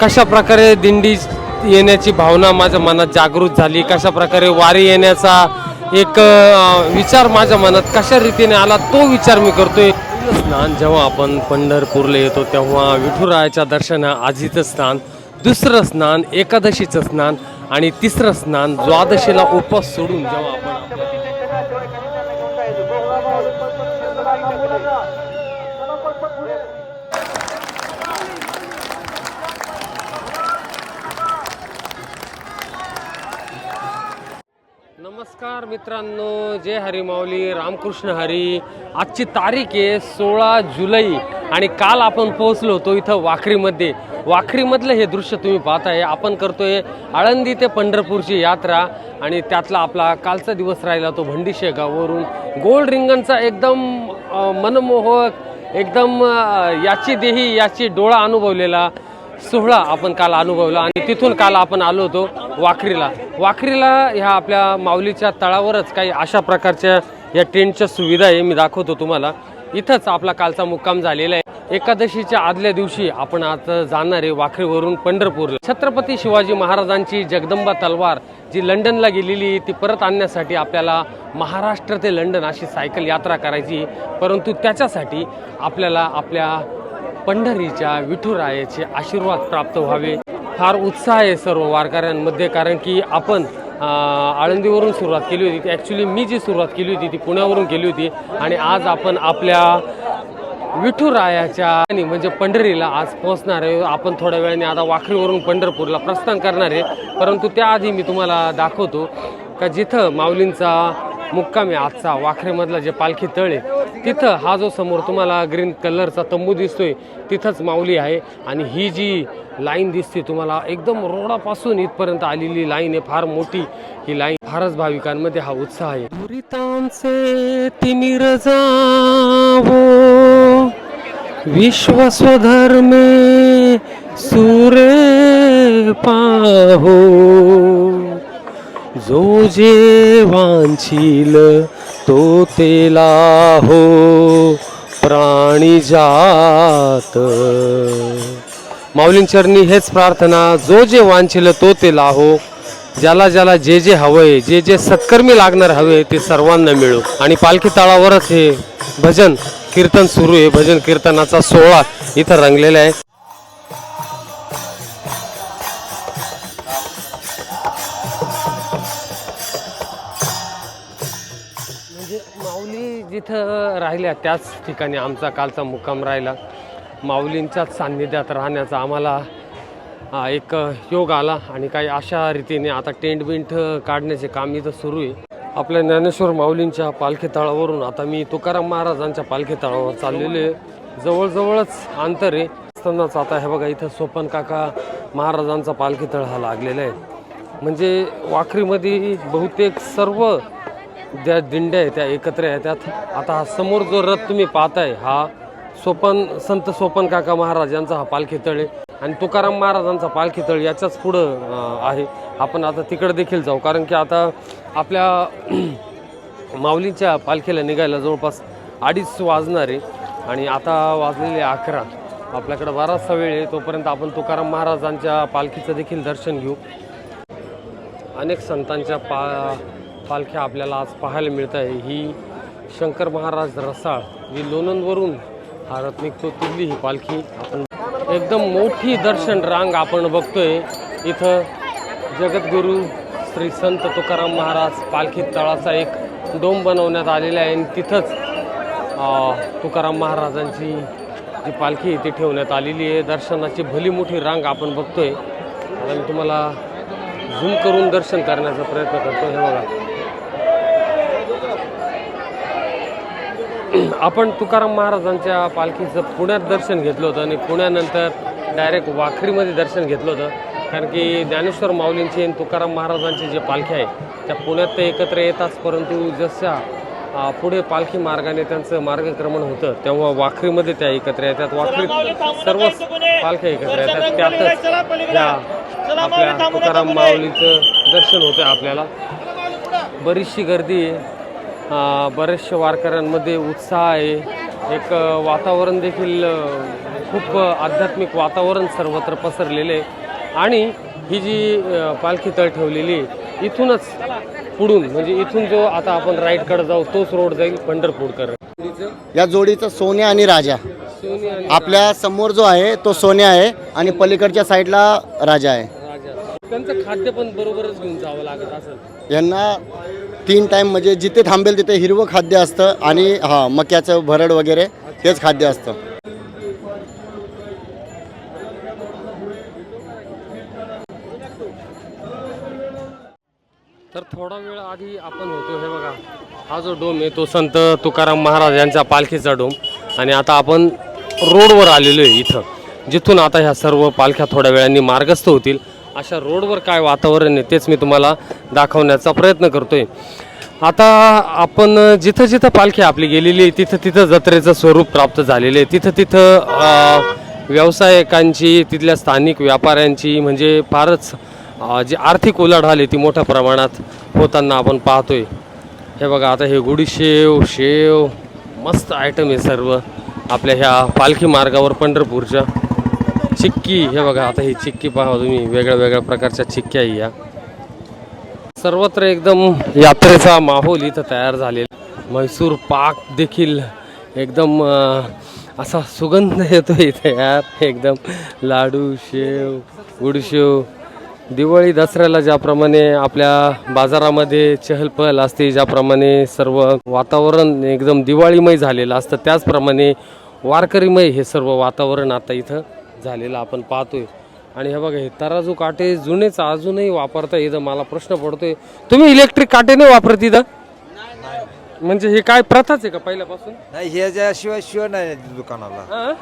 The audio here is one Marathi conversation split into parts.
कशा प्रकारे दिंडी येण्याची भावना माझ्या मनात जागृत झाली? कशा प्रकारे वारी येण्याचा एक विचार माझ्या मनात कशा रीतीने आला तो विचार मी करतोय. स्नान जेव्हा आपण पंढरपूरला येतो तेव्हा विठुरायाच्या दर्शना आजीचं स्नान दुसरं स्नान एकादशीचं स्नान आणि तिसरं स्नान द्वादशीला उपवास सोडून जेव्हा आपण नमस्कार मित्रांनो जय हरी माऊली रामकृष्ण हरी. आजची तारीख आहे सोळा जुलै आणि काल आपण पोहोचलो होतो इथं वाखरीमध्ये. वाखरीमधलं हे दृश्य तुम्ही पाहताय. आपण करतोय आळंदी ते पंढरपूरची यात्रा आणि त्यातला आपला कालचा दिवस राहिला तो भंडी शेगाववरून गोल्ड रिंगणचा एकदम मनमोहक एकदम याची देही याची डोळा अनुभवलेला सोहळा आपण काल अनुभवला आणि तिथून काल आपण आलो होतो. वाखरीला. वाखरीला ह्या आपल्या माऊलीच्या तळावरच काही अशा प्रकारच्या या टेंटच्या सुविधा आहे मी दाखवतो तुम्हाला. इथंच आपला कालचा मुक्काम झालेला आहे. एकादशीच्या आदल्या दिवशी आपण आता जाणार आहे वाखरीवरून पंढरपूरला. छत्रपती शिवाजी महाराजांची जगदंबा तलवार जी लंडनला गेलेली ती परत आणण्यासाठी आपल्याला महाराष्ट्र ते लंडन अशी सायकल यात्रा करायची परंतु त्याच्यासाठी आपल्याला आपल्या पंढरीच्या विठुरायाचे आशीर्वाद प्राप्त व्हावे. फार उत्साह आहे सर्व वारकऱ्यांमध्ये कारण की आपण आळंदीवरून सुरुवात केली होती. ॲक्च्युली मी जी सुरुवात केली होती ती पुण्यावरून केली होती. आणि आज आपण आपल्या विठुरायाच्या आणि म्हणजे पंढरीला आज पोहोचणार आहे. आपण थोड्या वेळाने आता वाखरीवरून पंढरपूरला प्रस्थान करणार आहे. परंतु त्याआधी मी तुम्हाला दाखवतो का जिथं माऊलींचा मुक्काम आहे आजचा वाखरेमधला जे पालखी तळ आहे तिथं हा जो समोर तुम्हाला ग्रीन कलरचा तंबू दिसतोय तिथंच माऊली आहे. आणि ही जी लाईन दिसते तुम्हाला एकदम रोडापासून इथपर्यंत आलेली लाईन आहे फार मोठी ही लाईन फारच भाविकांमध्ये हा उत्साह आहे. दुरितांचे तिमिर जावो विश्व सूरे पाहो. जो जे वांछील तो तेला हो प्राणी जात. माऊलींचरणी हेच प्रार्थना जो जे वांछील तो ते लाहो ज्याला ज्याला जे जे हवंय जे जे सत्कर्मी लागणार हवे ते सर्वांना मिळो. आणि पालखी तळावरच हे भजन कीर्तन सुरू आहे. भजन कीर्तनाचा सोहळा इथं रंगलेला आहे. जिथं राहिल्या त्याच ठिकाणी आमचा कालचा मुक्काम राहिला. माऊलींच्याच सान्निध्यात राहण्याचा आम्हाला एक योग आला आणि काही अशा रीतीने आता टेंट बिंट काढण्याचे काम इथं सुरू आहे. आपल्या ज्ञानेश्वर माऊलींच्या पालखी तळावरून आता मी तुकाराम महाराजांच्या पालखी तळावर चाललेले आहे. जवळजवळच अंतर आहे. असतानाच आता हे बघा इथं सोपन काका महाराजांचा पालखी तळ हा लागलेला आहे. म्हणजे वाखरीमध्ये बहुतेक सर्व ज्या दिंड्या आहेत त्या एकत्र येतात आता हा समोर जो रथ तुम्ही पाहताय हा सोपन संत सोपन काका महाराज यांचा हा पालखी तळे आहे. आणि तुकाराम महाराजांचा पालखी तळ याच्याच पुढं आहे. आपण आता तिकडे देखील जाऊ कारण की आता आपल्या माऊलीच्या पालखीला निघायला जवळपास अडीच वाजणार आहे. आणि आता वाजलेले अकरा. आपल्याकडं बराचसा वेळ आहे तोपर्यंत आपण तुकाराम महाराजांच्या पालखीचं देखील दर्शन घेऊ. अनेक संतांच्या पा पालख्या आपल्याला आज पाहायला मिळत आहे. ही शंकर महाराज रसाळ जी लोणंदवरून हा रथ निघतो तिथली ही पालखी. आपण एकदम मोठी दर्शन रांग आपण बघतोय. इथं जगद्गुरू श्री संत तुकाराम महाराज पालखी तळाचा एक डोम बनवण्यात आलेला आहे. आणि तिथंच तुकाराम महाराजांची जी पालखी आहे ती ठेवण्यात आलेली आहे. दर्शनाची भली मोठी रांग आपण बघतोय. आता मी तुम्हाला झूम करून दर्शन करण्याचा प्रयत्न करतो हे बघा. आपण तुकाराम महाराजांच्या पालखीचं पुण्यात दर्शन घेतलं होतं आणि पुण्यानंतर डायरेक्ट वाखरीमध्ये दर्शन घेतलं होतं. कारण की ज्ञानेश्वर माऊलींची आणि तुकाराम महाराजांची जे पालखी आहे त्या पुण्यात ते एकत्र येतात परंतु जशा पुढे पालखी मार्गाने त्यांचं मार्गक्रमण होतं तेव्हा वाखरीमध्ये त्या एकत्र येतात. वाखरीत सर्व पालख्या एकत्र येतात. त्यातच या आपल्या तुकाराम माऊलीचं दर्शन होतं आपल्याला. बरीचशी गर्दी बरेचशे वारकऱ्यांमध्ये उत्साह आहे. एक वातावरण देखील खूप आध्यात्मिक वातावरण सर्वत्र पसरलेलं आहे. आणि ही जी पालखी तळ ठेवलेली आहे इथूनच पुढून म्हणजे इथून जो आता आपण राईटकडे जाऊ तोच रोड जाईल पंढरपूरकडे या जोडीचं सोन्या आणि राजा. सोनी आपल्यासमोर जो आहे तो सोन्या आहे आणि पलीकडच्या साईडला राजा आहे. त्यांचं खाद्य पण बरोबरच घेऊन जावं लागत असेल. यांना तीन टाईम म्हणजे जिथे थांबेल तिथे हिरवं खाद्य असतं आणि हां मक्याचं भरड वगैरे तेच खाद्य असतं. तर थोडा वेळ आधी आपण होतो हे बघा. हा जो डोम आहे तो संत तुकाराम महाराज यांचा पालखीचा डोम. आणि आता आपण रोडवर आलेलो आहे इथं. जिथून आता ह्या सर्व पालख्या थोड्या वेळांनी मार्गस्थ होतील. अशा रोडवर काय वातावरण आहे तेच मी तुम्हाला दाखवण्याचा प्रयत्न करतोय. आता आपण जिथं जिथं पालखी आपली गेलेली आहे तिथं तिथं जत्रेचं स्वरूप प्राप्त झालेलं आहे. तिथं तिथं व्यावसायिकांची तिथल्या स्थानिक व्यापाऱ्यांची म्हणजे फारच जी आर्थिक उलाढाल आहे ती मोठ्या प्रमाणात होताना आपण पाहतोय. हे बघा आता हे गुडीशेव शेव मस्त आयटम आहे सर्व आपल्या ह्या पालखी मार्गावर पंढरपूरच्या. चिक्की हे बघा आता ही चिक्की पहा तुम्ही वेगळ्या वेगळ्या प्रकारच्या चिक्क्या या. सर्वत्र एकदम यात्रेचा माहोल इथं तयार झालेला म्हैसूर पाक देखील एकदम असा सुगंध येतो इथे यार एकदम. लाडू शेव गुडशेव. दिवाळी दसऱ्याला ज्याप्रमाणे आपल्या बाजारामध्ये चहलपहल असते ज्याप्रमाणे सर्व वातावरण एकदम दिवाळीमय झालेलं असतं त्याचप्रमाणे वारकरीमय हे सर्व वातावरण आता इथं झालेलं आपण पाहतोय. आणि हे बघा हे तराजू काटे जुनेच अजूनही वापरता इथं मला प्रश्न पडतोय. तुम्ही इलेक्ट्रिक काटे नाही वापरत इथं? म्हणजे हे काय प्रथाच आहे का पहिल्यापासून? नाही ह्याच्याशिवाय शिवाय नाही दुकानाला. हा?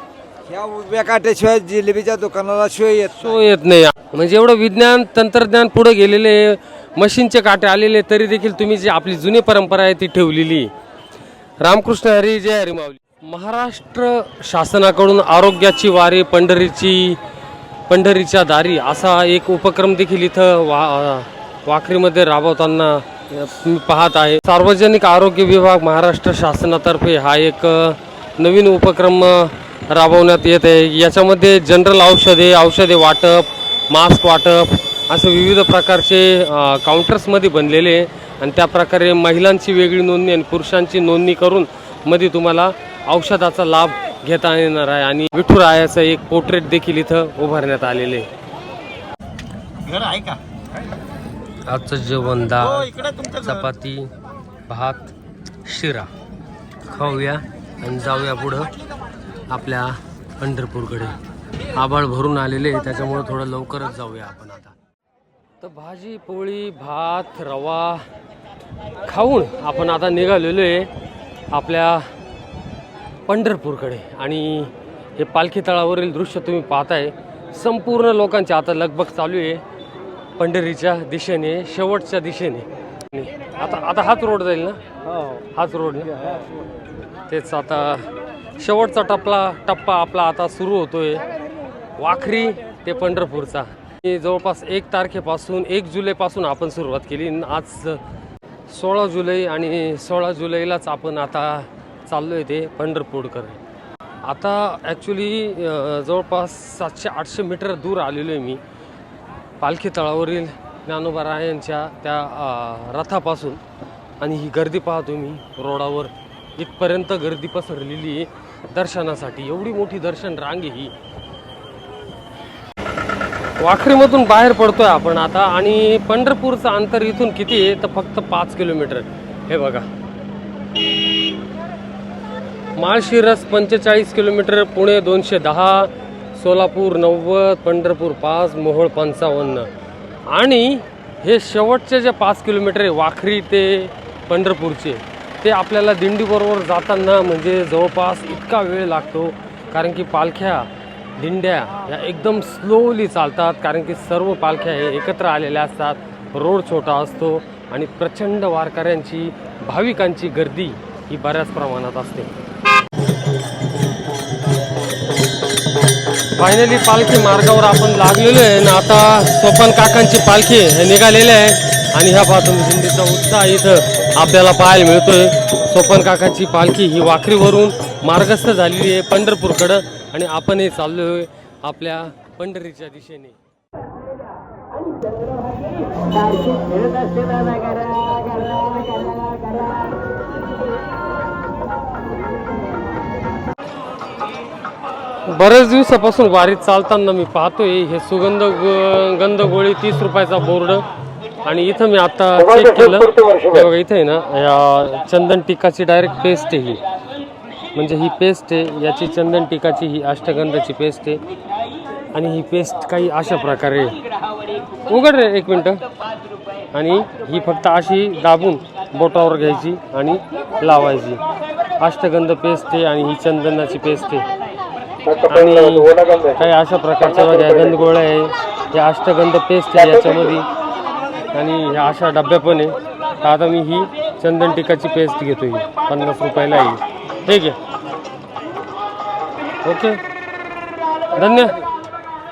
ह्या उभ्या काट्याशिवाय जिलेबीच्या दुकानाला शिवाय येत शो येत नाही. म्हणजे एवढं विज्ञान तंत्रज्ञान पुढे गेलेले मशीनचे काटे आलेले तरी देखील तुम्ही जी आपली जुनी परंपरा आहे ती ठेवलेली आहे. रामकृष्ण हरी जय हरी माऊली. महाराष्ट्र शासनाकडून आरोग्याची वारी पंढरीची पंढरीच्या दारी असा एक उपक्रम देखील इथं वा वाखरीमध्ये राबवताना मी पाहत आहे. सार्वजनिक आरोग्य विभाग महाराष्ट्र शासनातर्फे हा एक नवीन उपक्रम राबवण्यात येत आहे. याच्यामध्ये जनरल औषधे औषधे वाटप मास्क वाटप असे विविध प्रकारचे काउंटर्समध्ये बनलेले आहे. आणि त्या प्रकारे महिलांची वेगळी नोंदणी आणि पुरुषांची नोंदणी करून मध्ये तुम्हाला औषधाचा लाभ घेता येणार आहे आणि विठुरायाचं एक पोर्ट्रेट देखील इथं उभारण्यात आलेले आहे. आजचं जेवण डाळ चपाती भात शिरा. खाऊया आणि जाऊया पुढं आपल्या पंढरपूरकडे. आबाळ भरून आलेले त्याच्यामुळं थोडं लवकरच जाऊया आपण आता. तर भाजी पोळी भात रवा खाऊन आपण आता निघालेलो आहे. आपल्या पंढरपूरकडे. आणि हे पालखी तळावरील दृश्य तुम्ही पाहताय. संपूर्ण लोकांची आता लगबग चालू आहे. पंढरीच्या दिशेने शेवटच्या दिशेने. आता आता हाच रोड जाईल ना? हाच रोड ना? तेच आता शेवटचा टप्पा टप्पा आपला आता सुरू होतोय. वाखरी ते पंढरपूरचा. हे जवळपास एक तारखेपासून एक जुलैपासून आपण सुरुवात केली. आज सोळा जुलै आणि सोळा जुलैलाच आपण आता चाललो आहे ते पंढरपूरकडे आता ॲक्च्युली जवळपास सातशे आठशे मीटर दूर आलेलो आहे मी. पालखी तळावरील ज्ञानोबा रायांच्या त्या रथापासून. आणि ही गर्दी पाहतो मी रोडावर. इथपर्यंत गर्दी पसरलेली आहे दर्शनासाठी. एवढी मोठी दर्शन रांग आहे ही वाखरीमधून बाहेर पडतोय आपण आता आणि पंढरपूरचं अंतर इथून किती आहे? तर फक्त पाच किलोमीटर. हे बघा. माळशिरस पंचेचाळीस किलोमीटर पुणे दोनशे दहा सोलापूर नव्वद पंढरपूर पाच मोहोळ पंचावन्न. आणि हे शेवटचे जे पाच किलोमीटर आहे वाखरी ते पंढरपूरचे ते आपल्याला दिंडीबरोबर जाताना म्हणजे जवळपास इतका वेळ लागतो. कारण की पालख्या दिंड्या या एकदम स्लोली चालतात कारण की सर्व पालख्या हे एकत्र आलेल्या असतात. रोड छोटा असतो आणि प्रचंड वारकऱ्यांची भाविकांची गर्दी ही बऱ्याच प्रमाणात असते. फायनली पालखी मार्गावर आपण लागलेलो आहे आणि आता सोपन काकांची पालखी हे निघालेली आहे. आणि ह्या बाजून दिंडीचा उत्साह इथं आपल्याला पाहायला मिळतोय. सोपन काकांची पालखी ही वाखरीवरून मार्गस्थ झालेली आहे पंढरपूरकडं. आणि आपणही चाललो आहे आपल्या पंढरीच्या दिशेने. बऱ्याच दिवसापासून वारीत चालताना मी पाहतोय हे सुगंध गंधगोळी तीस रुपयाचा बोर्ड आणि इथं मी आता चेक केलं. इथे बघा ना या चंदन टिकाची डायरेक्ट पेस्ट आहे ही. म्हणजे ही पेस्ट आहे याची चंदन टिकाची ही अष्टगंधाची पेस्ट आहे. आणि ही पेस्ट काही अशा प्रकारे. उघड रे एक मिनटं. आणि ही फक्त अशी दाबून बोटावर घ्यायची आणि लावायची. अष्टगंध पेस्ट आहे आणि ही चंदनाची पेस्ट आहे. आणि काही अशा प्रकारच्या बघा गंधगोळ्या आहे. या अष्टगंध पेस्ट आहे याच्यामध्ये. आणि ह्या अशा डब्या पण आहे. तर आता मी ही चंदन टिकाची पेस्ट घेतो ही पन्नास रुपयाला आहे. ठीक आहे. ओके. धन्य.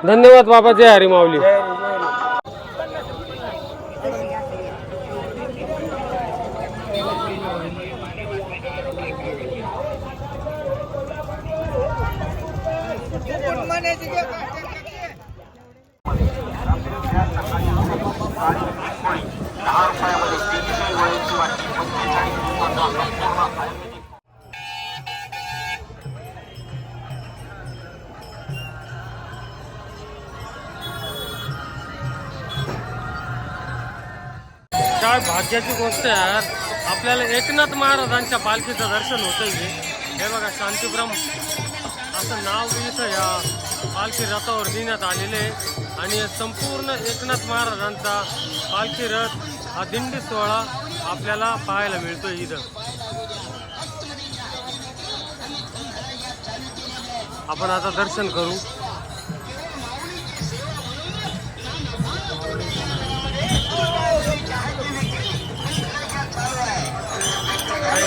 धन्यवाद बाबा जय हरी माऊली. भाग्याची गोष्ट आहे यार आपल्याला एकनाथ महाराजांच्या पालखीचं दर्शन होतं इथे हे बघा शांतीपुरम असं नाव इथं या पालखी रथावर देण्यात आलेले आणि संपूर्ण एकनाथ महाराजांचा पालखी रथ हा दिंडी सोहळा आपल्याला पाहायला मिळतो इथं. आपण आता दर्शन करू.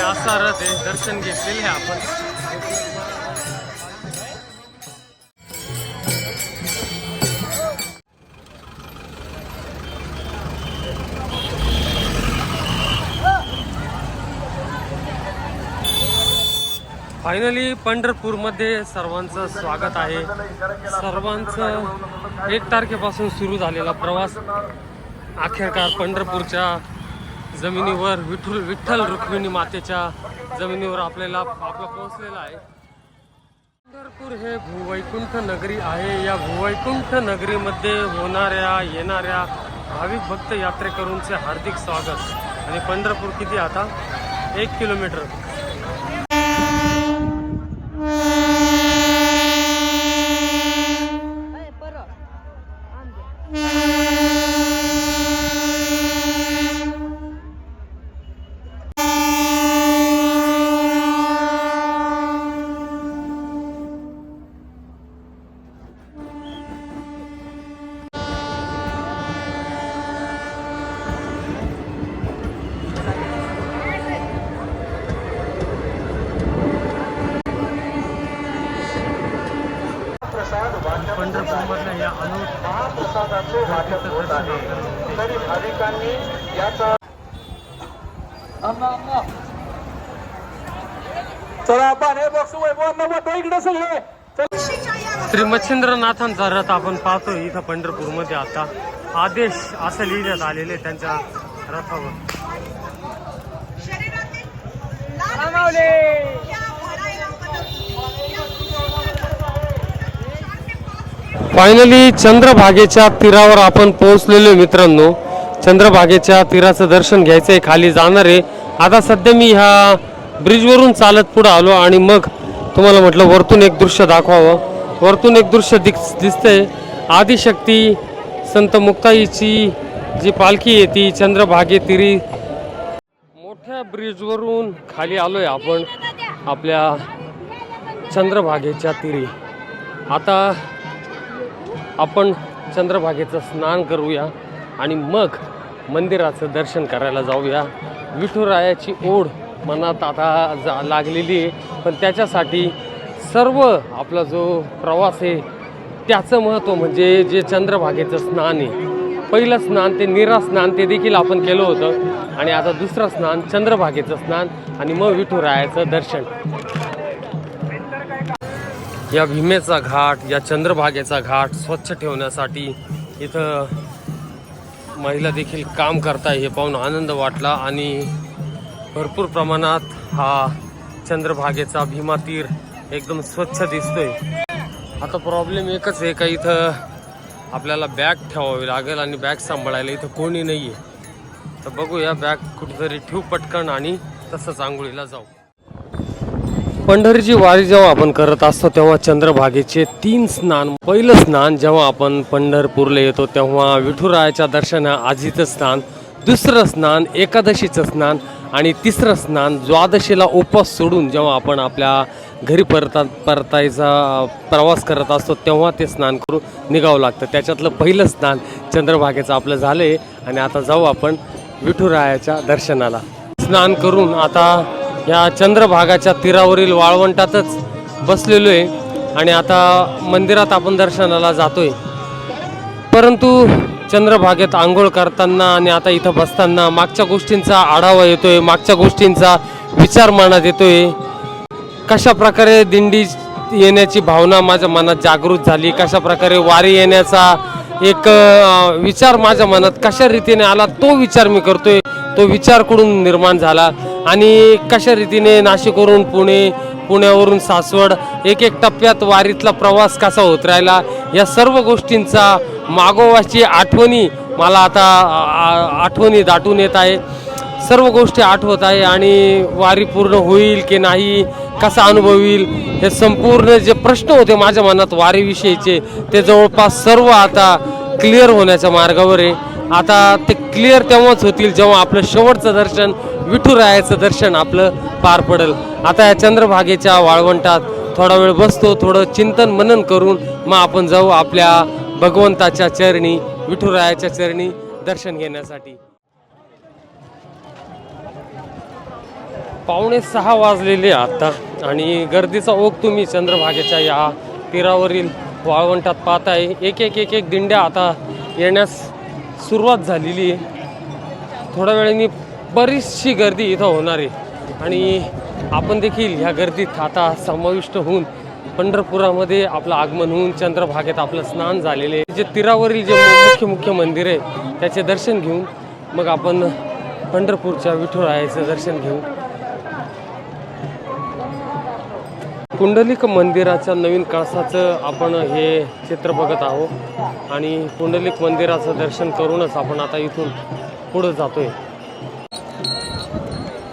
असा रथ आहे दर्शन घेतलेले आपण. फायनली पंढरपूरमध्ये सर्वांचं स्वागत आहे. सर्वांचं एक तारखेपासून सुरू झालेला प्रवास. अखेरकार पंढरपूरच्या जमिनीवर विठ्ठल विठ्ठल रुक्मिणी मातेच्या जमिनीवर आपल्याला आपला पोहोचलेला आहे. पंढरपूर हे भूवैकुंठ नगरी आहे. या भूवैकुंठ नगरीमध्ये होणाऱ्या येणाऱ्या भाविक भक्त यात्रेकरूंचे हार्दिक स्वागत. आणि पंढरपूर किती आता? एक किलोमीटर. चला आपण हे वैभव इकडे सगळे. श्री मच्छिंद्रनाथांचा रथ आपण पाहतो इथं पंढरपूरमध्ये आता. आदेश असं लिहिण्यात आलेले आहे त्यांच्या रथावर. फायनली चंद्रभागेच्या तीरावर आपण पोहोचलेलो मित्रांनो. चंद्रभागेच्या तीराचं दर्शन घ्यायचं आहे खाली जाणार आहे. आता सध्या मी ह्या ब्रिजवरून चालत पुढं आलो आणि मग तुम्हाला म्हटलं वरतून एक दृश्य दाखवावं. वरतून एक दृश्य दिस दिसतंय. आदिशक्ती संत मुक्ताईची जी पालखी आहे ती चंद्रभागे तिरी. मोठ्या ब्रिजवरून खाली आलोय आपण आपल्या चंद्रभागेच्या तिरी. आता आपण चंद्रभागेचं स्नान करूया. आणि मग मंदिराचं दर्शन करायला जाऊया. विठुरायाची ओढ मनात आता जा लागलेली आहे. पण त्याच्यासाठी सर्व आपला जो प्रवास आहे त्याचं महत्त्व म्हणजे जे चंद्रभागेचं स्नान आहे. पहिलं स्नान ते निरा स्नान ते देखील आपण केलं होतं. आणि आता दुसरं स्नान चंद्रभागेचं स्नान आणि मग विठुरायाचं दर्शन. या भीमेचा घाट या चंद्रभागेचा घाट स्वच्छ ठेवण्यासाठी इथं महिला देखील काम करताय हे पाहून आनंद वाटला आणि भरपूर प्रमाणात हा चंद्रभागेचा भीमा तीर एकदम स्वच्छ दिसतोय. आता प्रॉब्लेम एकच आहे का इथं आपल्याला बॅग ठेवावी लागेल आणि बॅग सांभाळायला इथं कोणी नाही आहे तर बघूया बॅग कुठेतरी ठेवू पटकन आणि तसंच आंघोळीला जाऊ. पंढरीची वारी जेव्हा आपण करत असतो तेव्हा चंद्रभागेचे तीन स्नान पहिलं स्नान जेव्हा आपण पंढरपूरला येतो तेव्हा विठुरायाच्या दर्शना आजीचं स्नान दुसरं स्नान एकादशीचं स्नान आणि तिसरं स्नान द्वादशीला उपवास सोडून जेव्हा आपण आपल्या घरी परता परतायचा प्रवास करत असतो तेव्हा ते स्नान करून निघावं लागतं. त्याच्यातलं पहिलं स्नान चंद्रभागेचं आपलं झालं आहे आणि आता जाऊ आपण विठुरायाच्या दर्शनाला. स्नान करून आता या चंद्रभागाच्या तीरावरील वाळवंटातच बसलेलो आहे आणि आता मंदिरात आपण दर्शनाला जातो आहे परंतु चंद्रभागेत आंघोळ करताना आणि आता इथं बसताना मागच्या गोष्टींचा आढावा येतोय मागच्या गोष्टींचा विचार मनात येतोय. कशा प्रकारे दिंडी येण्याची भावना माझ्या मनात जागृत झाली कशा प्रकारे वारी येण्याचा एक विचार माझ्या मनात कशा रीतीने आला तो विचार मी करतोय. तो विचार कुठून निर्माण झाला? आणि कशा रीतीने नाशिकवरून पुणे पुण्यावरून सासवड एक एक टप्प्यात वारीतला प्रवास कसा होत राहिला या सर्व गोष्टींचा मागोवाची आठवणी मला आता आठवणी दाटून येत आहे. सर्व गोष्टी आठवत आहे आणि वारी पूर्ण होईल की नाही कसा अनुभव येईल हे संपूर्ण जे प्रश्न होते माझ्या मनात वारीविषयीचे ते जवळपास सर्व आता क्लिअर होण्याच्या मार्गावर आहे. आता ते क्लिअर तेव्हाच होतील जेव्हा आपलं शेवटचं दर्शन विठुरायाचं दर्शन आपलं पार पडेल. आता या चंद्रभागेच्या वाळवंटात थोडा वेळ बसतो थोडं चिंतन मनन करून मग आपण जाऊ आपल्या भगवंताच्या चरणी विठुरायाच्या चरणी दर्शन घेण्यासाठी. पावणे सहा वाजलेले आता आणि गर्दीचा ओघ तुम्ही चंद्रभागेच्या या तीरावरील वाळवंटात पाहताय. एक एक एक एक दिंड्या आता येण्यास सुरुवात झालेली आहे. थोड्या वेळाने बरीचशी गर्दी इथं होणार आहे. आणि आपण देखील ह्या गर्दीत आता समाविष्ट होऊन पंढरपुरामध्ये आपलं आगमन होऊन चंद्रभागेत आपलं स्नान झालेले आहे. जे तीरावरील जे मुख्य मुख्य मंदिर आहे त्याचे दर्शन घेऊन मग आपण पंढरपूरच्या विठुरायाचं दर्शन घेऊ. पुंडलिक मंदिराच्या नवीन कळसाचं आपण हे चित्र बघत आहोत. आणि पुंडलिक मंदिराचं दर्शन करूनच आपण आता इथून पुढं जातोय.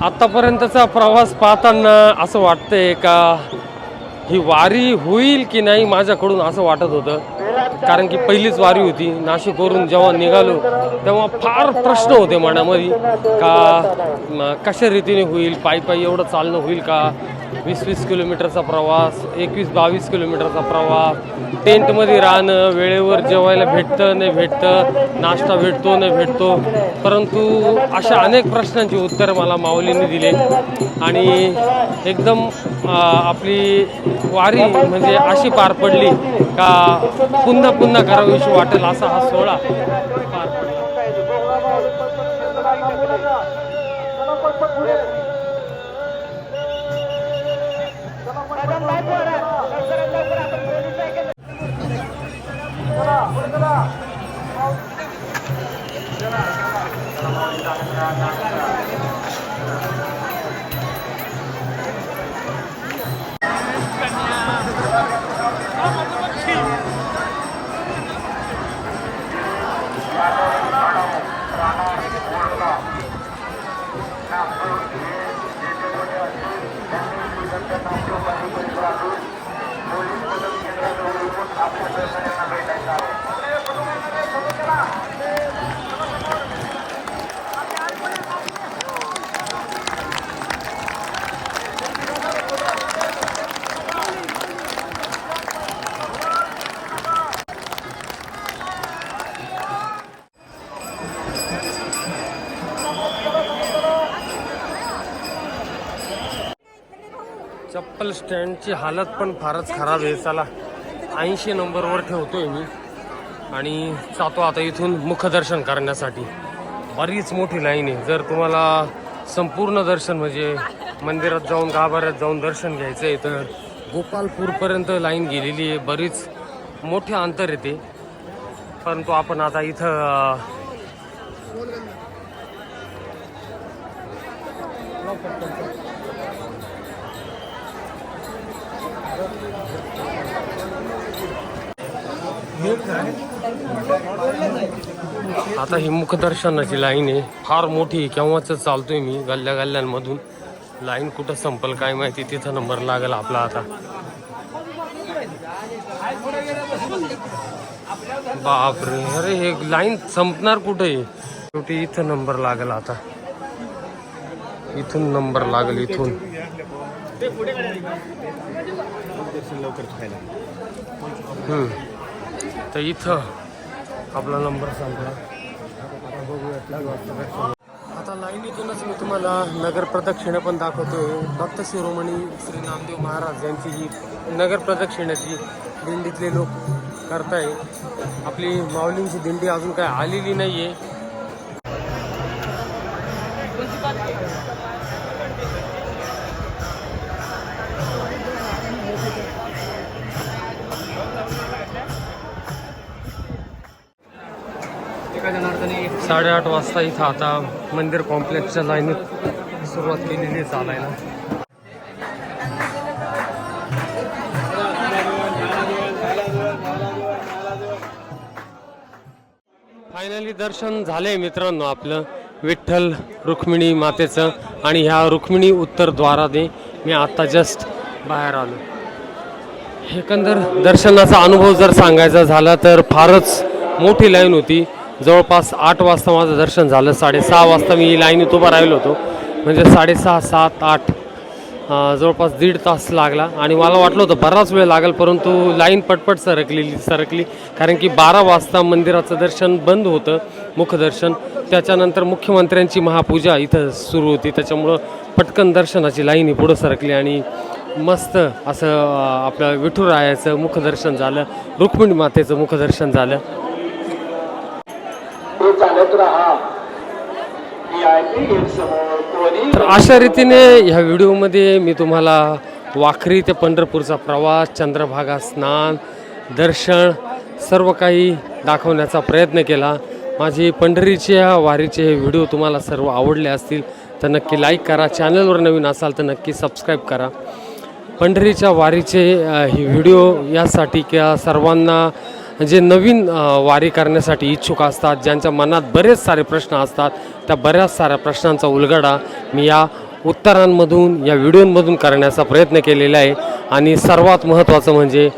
आत्तापर्यंतचा प्रवास पाहताना असं वाटतंय का ही वारी होईल की नाही माझ्याकडून असं वाटत होतं. कारण की पहिलीच वारी होती नाशिकवरून जेव्हा निघालो तेव्हा फार प्रश्न होते मनामध्ये का कशा रीतीने होईल पायी पायी एवढं चालणं होईल का? वीस वीस किलोमीटरचा प्रवास एकवीस बावीस किलोमीटरचा प्रवास. टेंटमध्ये राहणं वेळेवर जेवायला भेटतं नाही भेटतं नाश्ता भेटतो नाही भेटतो. परंतु अशा अनेक प्रश्नांची उत्तरं मला माऊलींनी दिले. आणि एकदम आपली वारी म्हणजे अशी पार पडली का पुन्हा पुन्हा करावीशी वाटेल असा हा सोहळा. स्टँडची हालत पण फारच खराब आहे. चला ऐंशी नंबरवर ठेवतोय मी. आणि जातो आता इथून मुखदर्शन करण्यासाठी. बरीच मोठी लाईन आहे. जर तुम्हाला संपूर्ण दर्शन म्हणजे मंदिरात जाऊन गाभाऱ्यात जाऊन दर्शन घ्यायचं आहे तर गोपालपूरपर्यंत लाईन गेलेली आहे. बरीच मोठे अंतर येते परंतु आपण आता इथं आता ही मुखदर्शनाची लाईन आहे. फार मोठी केव्हाच चालतोय मी गल्ल्या गल्ल्यांमधून. लाईन कुठं संपल काय माहिती तिथं नंबर लागेल आपला आता. बापरे अरे हे लाईन संपणार कुठे? आहे शेवटी इथं नंबर लागेल आता. इथून नंबर लागेल इथून. हम्म. तर इथं आपला नंबर संपला आता लाईनीतूनच मी तुम्हाला नगर प्रदक्षिणा पण दाखवतोय भक्त शिरोमणी श्री नामदेव महाराज यांची ही नगर प्रदक्षिणाची दिंडीतले लोक करताय. आपली माऊलींची दिंडी अजून काय आलेली नाही आहे साडेआठ वाजता इथं आता मंदिर कॉम्प्लेक्सच्या लाईनीत सुरुवात केलेली आहे चालायला. फायनली दर्शन झाले मित्रांनो आपलं विठ्ठल रुक्मिणी मातेचं आणि ह्या रुक्मिणी उत्तर द्वाराने मी आता जस्ट बाहेर आलो. एकंदर दर्शनाचा अनुभव जर सांगायचा झाला तर फारच मोठी लाईन होती. जवळपास आठ वाजता माझं दर्शन झालं. साडेसहा वाजता मी लाईनीत उभा राहिलो होतो. म्हणजे साडेसहा सात आठ जवळपास दीड तास लागला. आणि मला वाटलं होतं बराच वेळ लागेल परंतु लाईन पटपट सरकलेली सरकली. कारण की बारा वाजता मंदिराचं दर्शन बंद होतं मुखदर्शन त्याच्यानंतर मुख्यमंत्र्यांची महापूजा इथं सुरू होती. त्याच्यामुळं पटकन दर्शनाची लाईन ही पुढं सरकली आणि मस्त असं आपलं विठुरायाचं मुखदर्शन झालं. रुक्मिणी मातेचं मुखदर्शन झालं हे चालत राहा VIP गेट समोर कोणी तर अशा रीतीने ह्या व्हिडिओमध्ये मी तुम्हाला वाखरी ते पंढरपूरचा प्रवास चंद्रभागा स्नान दर्शन सर्व काही दाखवण्याचा प्रयत्न केला. माझी पंढरीच्या वारीचे हे व्हिडिओ तुम्हाला सर्व आवडले असतील तर नक्की लाईक करा. चॅनलवर नवीन असाल तर नक्की सबस्क्राईब करा. पंढरीच्या वारीचे हे व्हिडिओ यासाठी किंवा सर्वांना जे नवीन वारी करण्यासाठी इच्छुक असतात ज्यांच्या मनात बरेच सारे प्रश्न असतात त्या बऱ्याच साऱ्या प्रश्नांचा उलगडा मी या उत्तरांमधून या व्हिडिओमधून करण्याचा प्रयत्न केलेला आहे. आणि सर्वात महत्त्वाचं म्हणजे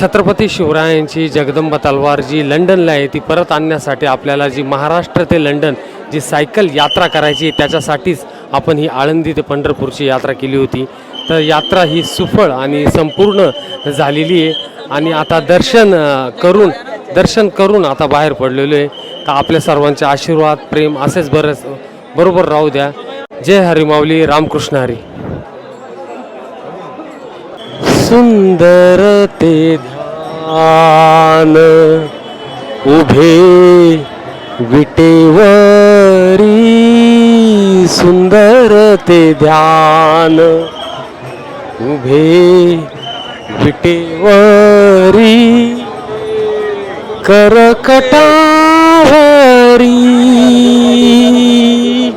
छत्रपती शिवरायांची जगदंबा तलवार जी लंडनला आहे ती परत आणण्यासाठी आपल्याला जी महाराष्ट्र ते लंडन जी सायकल यात्रा करायची आहे, त्याच्यासाठीच आपण ही आळंदी ते पंढरपूरची यात्रा केली होती. तर यात्रा ही सुफळ आणि संपूर्ण झालेली आहे. आणि आता दर्शन करून दर्शन करून आता बाहेर पडलेलो आहे. तर आपल्या सर्वांचे आशीर्वाद प्रेम असेच बरंच बरोबर राहू द्या. जय हरी माऊली रामकृष्ण हरी. सुंदर ते ध्यान उभे विटेवरी सुंदर ते ध्यान उभे विटेवरी करकटावरी.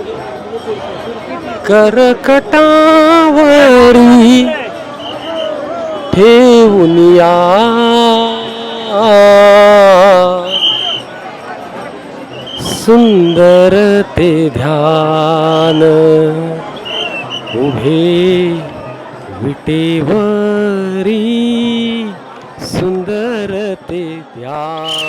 करकटावरी ठेवून या. सुंदर ते ध्यान उभे विटेवरी सुंदर ते ध्यान